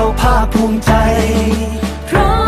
เราภาคภูมิใจ เพราะ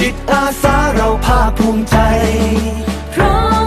จิตอาสาเราภาคภูมิใจ พร้อม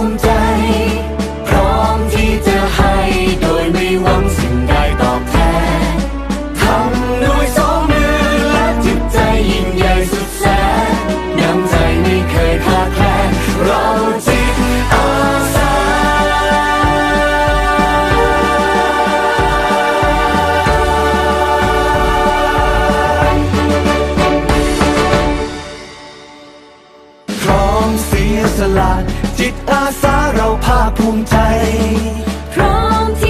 风在。 สลาจิตอาสาเราภาคภูมิใจ พร้อมที่